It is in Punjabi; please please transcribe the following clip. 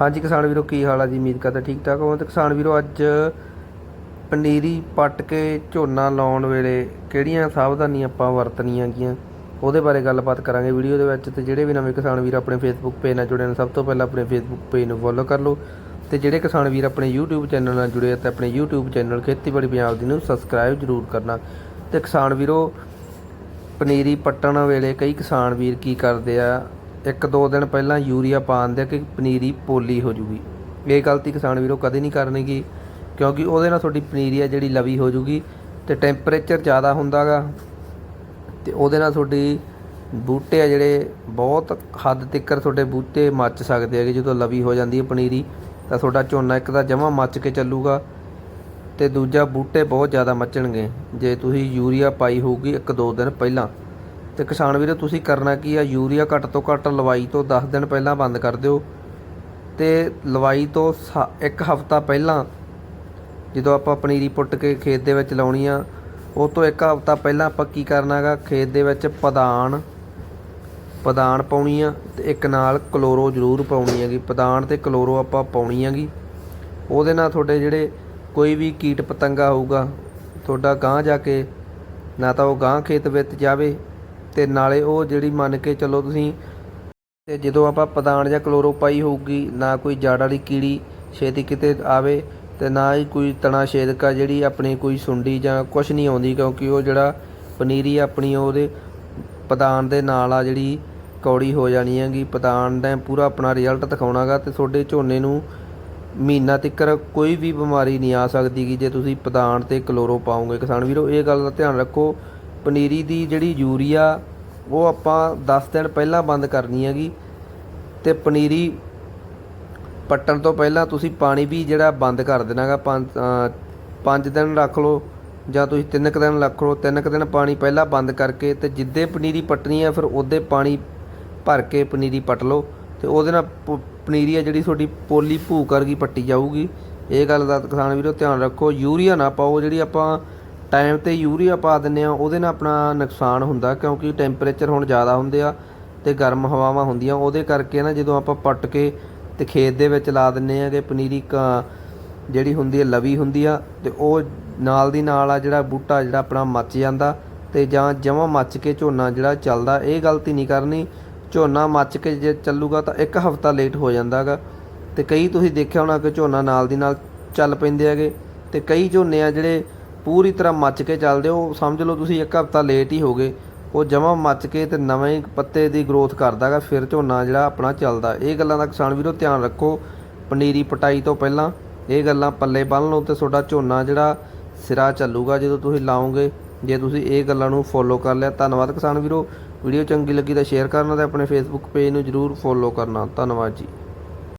ਹਾਂਜੀ ਕਿਸਾਨ ਵੀਰੋ, ਕੀ ਹਾਲ ਆ ਜੀ? ਉਮੀਦ ਕਰਦਾ ਠੀਕ ਠਾਕ ਹੋ ਤੇ ਕਿਸਾਨ ਵੀਰੋ, ਅੱਜ ਪਨੀਰੀ ਪੱਟ ਕੇ ਝੋਨਾ ਲਾਉਣ ਵੇਲੇ ਕਿਹੜੀਆਂ ਸਾਵਧਾਨੀਆਂ ਆਪਾਂ ਵਰਤਣੀਆਂ ਗੀਆਂ? ਉਹਦੇ ਬਾਰੇ ਗੱਲਬਾਤ ਕਰਾਂਗੇ ਵੀਡੀਓ ਦੇ ਵਿੱਚ। ਤੇ ਜਿਹੜੇ ਵੀ ਨਵੇਂ ਕਿਸਾਨ ਵੀਰ ਆਪਣੇ ਫੇਸਬੁੱਕ ਪੇਜ ਨਾਲ ਜੁੜੇ ਨੇ, ਸਭ ਤੋਂ ਪਹਿਲਾਂ ਆਪਣੇ ਫੇਸਬੁੱਕ ਪੇਜ ਨੂੰ ਫੋਲੋ ਕਰ ਲਓ। ਤੇ ਜਿਹੜੇ ਕਿਸਾਨ ਵੀਰ ਆਪਣੇ YouTube ਚੈਨਲ ਨਾਲ ਜੁੜੇ ਆ, ਤੇ ਆਪਣੇ YouTube ਚੈਨਲ ਖੇਤੀਬਾੜੀ ਪੰਜਾਬ ਦੀ ਨੂੰ ਸਬਸਕ੍ਰਾਈਬ ਜ਼ਰੂਰ ਕਰਨਾ। ਤੇ ਕਿਸਾਨ ਵੀਰੋ, ਪਨੀਰੀ ਪੱਟਣ ਵੇਲੇ ਕਈ ਕਿਸਾਨ ਵੀਰ ਕੀ ਕਰਦੇ ਆ? ਇੱਕ ਦੋ ਦਿਨ ਪਹਿਲਾਂ ਯੂਰੀਆ ਪਾ ਦਿੰਦੇ ਆ ਕਿ ਪਨੀਰੀ ਪੋਲੀ ਹੋ ਜੂਗੀ। ਇਹ ਗਲਤੀ ਕਿਸਾਨ ਵੀਰੋ ਕਦੇ ਨਹੀਂ ਕਰਨੀਗੀ, ਕਿਉਂਕਿ ਉਹਦੇ ਨਾਲ ਤੁਹਾਡੀ ਪਨੀਰੀ ਆ ਜਿਹੜੀ ਲਵੀ ਹੋ ਜੂਗੀ ਤੇ ਟੈਂਪਰੇਚਰ ਜ਼ਿਆਦਾ ਹੁੰਦਾਗਾ ਤੇ ਉਹਦੇ ਨਾਲ ਤੁਹਾਡੀ ਬੂਟੇ ਆ ਜਿਹੜੇ ਬਹੁਤ ਹੱਦ ਤੱਕ ਤੁਹਾਡੇ ਬੂਟੇ ਮੱਚ ਸਕਦੇ ਹੈਗੇ, ਜਦੋਂ ਲਵੀ ਹੋ ਜਾਂਦੀ ਹੈ ਪਨੀਰੀ, ਤਾਂ ਤੁਹਾਡਾ ਝੋਨਾ ਇੱਕ ਤਾਂ ਜਮਾ ਮੱਚ ਕੇ ਚੱਲੂਗਾ ਤੇ ਦੂਜਾ ਬੂਟੇ ਬਹੁਤ ਜ਼ਿਆਦਾ ਮੱਚਣਗੇ। ਜੇ ਤੁਸੀਂ ਯੂਰੀਆ ਪਾਈ ਹੋਊਗੀ ਇੱਕ ਦੋ ਦਿਨ ਪਹਿਲਾਂ ਤੇ ਕਿਸਾਨ ਵੀਰੋ, ਤੁਸੀਂ ਕਰਨਾ ਕੀ ਆ? ਯੂਰੀਆ ਘੱਟ ਤੋਂ ਘੱਟ ਲਵਾਈ ਤੋਂ 10 ਦਿਨ ਪਹਿਲਾਂ ਬੰਦ ਕਰ ਦਿਓ। ਤੇ ਲਵਾਈ ਤੋਂ ਸਾ- ਇੱਕ ਹਫ਼ਤਾ ਪਹਿਲਾਂ ਜਦੋਂ ਆਪਾਂ ਪਨੀਰੀ ਪੁੱਟ ਕੇ ਖੇਤ ਦੇ ਵਿੱਚ ਲਾਉਣੀ ਆ, ਉਹ ਤੋਂ ਇੱਕ ਹਫ਼ਤਾ ਪਹਿਲਾਂ ਆਪਾਂ ਕੀ ਕਰਨਾਗਾ ਖੇਤ ਦੇ ਵਿੱਚ ਪਦਾਨ ਪਦਾਨ ਪਾਉਣੀ ਆ ਤੇ ਇੱਕ ਨਾਲ ਕਲੋਰੋ ਜ਼ਰੂਰ ਪਾਉਣੀ ਹੈਗੀ। ਪਦਾਨ ਤੇ ਕਲੋਰੋ ਆਪਾਂ ਪਾਉਣੀ ਹੈਗੀ। ਉਹਦੇ ਨਾਲ ਤੁਹਾਡੇ ਜਿਹੜੇ ਕੋਈ ਵੀ ਕੀਟ ਪਤੰਗਾ ਹੋਊਗਾ, ਤੁਹਾਡਾ ਗਾਂ ਜਾ ਕੇ ਨਾ ਤਾਂ ਉਹ ਗਾਂ ਖੇਤ ਵਿੱਚ ਜਾਵੇ ਤੇ ਨਾਲੇ ਉਹ ਜਿਹੜੀ ਮੰਨ ਕੇ ਚੱਲੋ ਤੁਸੀਂ ਤੇ ਜਦੋਂ ਆਪਾਂ ਪਤਾਣ ਜਾਂ ਕਲੋਰੋ ਪਾਈ ਹੋਊਗੀ, ਨਾ ਕੋਈ ਜੜ ਵਾਲੀ ਕੀੜੀ ਛੇਤੀ ਕਿਤੇ ਆਵੇ ਤੇ ਨਾ ਹੀ ਕੋਈ ਤਣਾ ਛੇਦਕਾ ਜਿਹੜੀ ਆਪਣੀ ਕੋਈ ਸੁੰਡੀ ਜਾਂ ਕੁਝ ਨਹੀਂ ਆਉਂਦੀ ਕਿਉਂਕਿ ਉਹ ਜਿਹੜਾ ਪਨੀਰੀ ਆਪਣੀ ਉਹਦੇ ਪਤਾਣ ਦੇ ਨਾਲ ਆ ਜਿਹੜੀ ਕੌੜੀ ਹੋ ਜਾਣੀ ਹੈਗੀ। ਪਤਾਣ ਦਾ ਪੂਰਾ ਆਪਣਾ ਰਿਜ਼ਲਟ ਦਿਖਾਉਣਾਗਾ ਤੇ ਤੁਹਾਡੇ ਝੋਨੇ ਨੂੰ ਮਹੀਨਾ ਤੱਕਰ ਕੋਈ ਵੀ ਬਿਮਾਰੀ ਨਹੀਂ ਆ ਸਕਦੀ ਕਿ ਜੇ ਤੁਸੀਂ ਪਤਾਣ ਤੇ ਕਲੋਰੋ ਪਾਓਗੇ। ਕਿਸਾਨ ਵੀਰੋ, ਇਹ ਗੱਲ ਦਾ ਧਿਆਨ ਰੱਖੋ ਪਨੀਰੀ ਦੀ ਜਿਹੜੀ ਯੂਰੀਆ, ਉਹ ਆਪਾਂ 10 ਦਿਨ ਪਹਿਲਾਂ ਬੰਦ ਕਰਨੀ ਹੈਗੀ। ਤੇ ਪਨੀਰੀ ਪੱਟਣ ਤੋਂ ਪਹਿਲਾਂ ਤੁਸੀਂ ਪਾਣੀ ਵੀ ਜਿਹੜਾ ਬੰਦ ਕਰ ਦੇਣਾਗਾ ਪੰਜ ਪੰਜ ਦਿਨ ਰੱਖ ਲਓ ਜਾਂ ਤੁਸੀਂ ਤਿੰਨ ਕੁ ਦਿਨ ਰੱਖ ਲਓ। ਤਿੰਨ ਕੁ ਦਿਨ ਪਾਣੀ ਪਹਿਲਾਂ ਬੰਦ ਕਰਕੇ ਤੇ ਜਿੱਦੇ ਪਨੀਰੀ ਪੱਟਣੀ ਹੈ ਫਿਰ ਉਹਦੇ ਪਾਣੀ ਭਰ ਕੇ ਪਨੀਰੀ ਪੱਟ ਲਓ। ਤੇ ਉਹਦੇ ਨਾਲ ਪ- ਪਨੀਰੀ ਆ ਜਿਹੜੀ ਤੁਹਾਡੀ ਪੋਲੀ ਭੂ ਕਰਗੀ ਪੱਟੀ ਜਾਊਗੀ। ਇਹ ਗੱਲ ਦਾ ਕਿਸਾਨ ਵੀਰੋ ਧਿਆਨ ਰੱਖੋ। ਯੂਰੀਆ ਨਾ ਪਾਓ ਜਿਹੜੀ ਆਪਾਂ ਟਾਈਮ ਤੇ ਯੂਰੀਆ ਪਾ ਦਿੰਦੇ ਆ, ਉਹਦੇ ਨਾਲ ਆਪਣਾ ਨੁਕਸਾਨ ਹੁੰਦਾ ਕਿਉਂਕਿ ਟੈਂਪਰੇਚਰ ਹੁਣ ਜ਼ਿਆਦਾ ਹੁੰਦੇ ਆ ਤੇ ਗਰਮ ਹਵਾਵਾਂ ਹੁੰਦੀਆਂ, ਉਹਦੇ ਕਰਕੇ ਨਾ ਜਦੋਂ ਆਪਾਂ ਪੱਟ ਕੇ ਤੇ ਖੇਤ ਦੇ ਵਿੱਚ ਲਾ ਦਿੰਨੇ ਆ ਕਿ ਪਨੀਰੀ ਕ- ਜਿਹੜੀ ਹੁੰਦੀ ਹੈ ਲਵੀ ਹੁੰਦੀ ਆ, ਤੇ ਉਹ ਨਾਲ ਦੀ ਨਾਲ ਆ ਜਿਹੜਾ ਬੂਟਾ ਜਿਹੜਾ ਆਪਣਾ ਮੱਚ ਜਾਂਦਾ ਤੇ ਜਾਂ ਜਮਾਂ ਮੱਚ ਕੇ ਝੋਨਾ ਜਿਹੜਾ ਚੱਲਦਾ, ਇਹ ਗਲਤੀ ਨਹੀਂ ਕਰਨੀ। ਝੋਨਾ ਮੱਚ ਕੇ ਜੇ ਚੱਲੂਗਾ ਤਾਂ ਇੱਕ ਹਫ਼ਤਾ ਲੇਟ ਹੋ ਜਾਂਦਾਗਾ ਤੇ ਕਈ ਤੁਸੀਂ ਦੇਖਿਆ ਹੋਣਾ ਕਿ ਝੋਨਾ ਨਾਲ ਦੀ ਨਾਲ ਚੱਲ ਪੈਂਦੇ ਹੈਗੇ ਤੇ ਕਈ ਝੋਨੇ ਆ ਜਿਹੜੇ ਪੂਰੀ ਤਰ੍ਹਾਂ ਮੱਚ ਕੇ ਚੱਲਦੇ ਹੋ। ਸਮਝ ਲਓ ਤੁਸੀਂ ਇੱਕ ਹਫ਼ਤਾ ਲੇਟ ਹੀ ਹੋ ਗਏ। ਉਹ ਜਮਾਂ ਮੱਚ ਕੇ ਤੇ ਨਵੇਂ ਪੱਤੇ ਦੀ ਗਰੋਥ ਕਰਦਾਗਾ ਫਿਰ ਝੋਨਾ ਜਿਹੜਾ ਆਪਣਾ ਚੱਲਦਾ। ਇਹ ਗੱਲਾਂ ਦਾ ਕਿਸਾਨ ਵੀਰੋ ਧਿਆਨ ਰੱਖੋ। ਪਨੀਰੀ ਪਟਾਈ ਤੋਂ ਪਹਿਲਾਂ ਇਹ ਗੱਲਾਂ ਪੱਲੇ ਬੰਨ ਲਓ ਤੇ ਤੁਹਾਡਾ ਝੋਨਾ ਜਿਹੜਾ ਸਿਰਾ ਚੱਲੂਗਾ। ਜਦੋਂ ਤੁਸੀਂ ਲਾਓਗੇ, ਜੇ ਤੁਸੀਂ ਇਹ ਗੱਲਾਂ ਨੂੰ ਫੋਲੋ ਕਰ ਲਿਆ, ਧੰਨਵਾਦ ਕਿਸਾਨ ਵੀਰੋ। ਵੀਡੀਓ ਚੰਗੀ ਲੱਗੀ ਤਾਂ ਸ਼ੇਅਰ ਕਰਨਾ ਤੇ ਆਪਣੇ ਫੇਸਬੁੱਕ ਪੇਜ ਨੂੰ ਜਰੂਰ ਫੋਲੋ ਕਰਨਾ। ਧੰਨਵਾਦ ਜੀ।